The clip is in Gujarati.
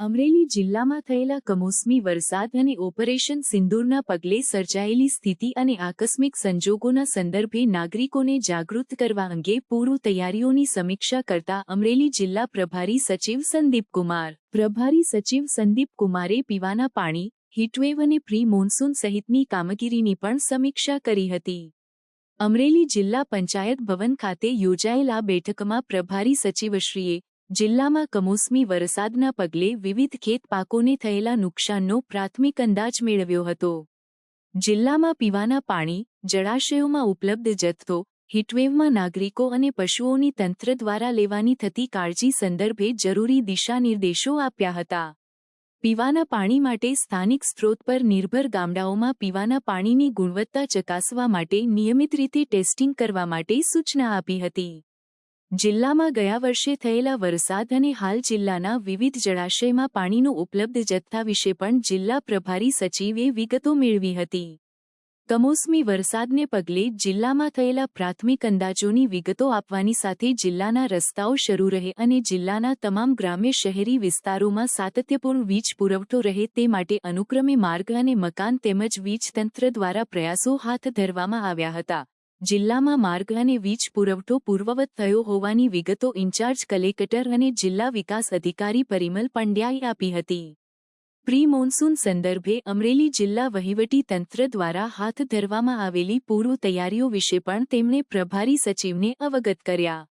અમરેલી જિલ્લામાં થયેલા કમોસમી વરસાદ અને ઓપરેશન સિંદૂરના પગલે સર્જાયેલી સ્થિતિ અને આકસ્મિક સંજોગોના સંદર્ભે નાગરિકોને જાગૃત કરવા અંગે પૂર્વ તૈયારીઓની સમીક્ષા કરતા અમરેલી જિલ્લા પ્રભારી સચિવ સંદીપકુમાર પ્રભારી સચિવ સંદીપ કુમારે પીવાના પાણી, હીટવેવ અને પ્રી મોન્સૂન સહિતની કામગીરીની પણ સમીક્ષા કરી હતી. અમરેલી જિલ્લા પંચાયત ભવન ખાતે યોજાયેલ આ બેઠકમાં પ્રભારી સચિવશ્રીએ જિલ્લામાં કમોસમી વરસાદના પગલે વિવિધ ખેત પાકોને થયેલા નુકસાનનો પ્રાથમિક અંદાજ મેળવ્યો હતો. જિલ્લામાં પીવાના પાણી, જળાશયોમાં ઉપલબ્ધ જથ્થો, હીટવેવમાં નાગરિકો અને પશુઓની તંત્ર દ્વારા લેવાની થતી કાળજી સંદર્ભે જરૂરી દિશાનિર્દેશો આપ્યા હતા. પીવાના પાણી માટે સ્થાનિક સ્ત્રોત પર નિર્ભર ગામડાઓમાં પીવાના પાણીની ગુણવત્તા ચકાસવા માટે નિયમિત રીતે ટેસ્ટિંગ કરવા માટે સૂચના આપી હતી. જિલ્લામાં ગયા વર્ષે થયેલા વરસાદ અને હાલ જિલ્લાના વિવિધ જળાશયમાં પાણીનો ઉપલબ્ધ જથ્થા વિશે પણ જિલ્લા પ્રભારી સચિવે વિગતો મેળવી હતી. કમોસમી વરસાદને પગલે જિલ્લામાં થયેલા પ્રાથમિક અંદાજોની વિગતો આપવાની સાથે જિલ્લાના રસ્તાઓ શરૂ રહે અને જિલ્લાના તમામ ગ્રામ્ય શહેરી વિસ્તારોમાં સાતત્યપૂર્ણ વીજ પુરવઠો રહે તે માટે અનુક્રમે માર્ગ અને મકાન તેમજ વીજ તંત્ર દ્વારા પ્રયાસો હાથ ધરવામાં આવ્યા હતા. જિલ્લામાં માર્ગ અને વીજ પુરવઠો પૂર્વવત થયો હોવાની વિગતો ઇન્ચાર્જ કલેક્ટર અને જિલ્લા વિકાસ અધિકારી પરિમલ પંડ્યાએ આપી હતી. પ્રી મોન્સૂન સંદર્ભે અમરેલી જિલ્લા વહીવટી તંત્ર દ્વારા હાથ ધરવામાં આવેલી પૂર્વ તૈયારીઓ વિશે પણ તેમણે પ્રભારી સચિવને અવગત કર્યા.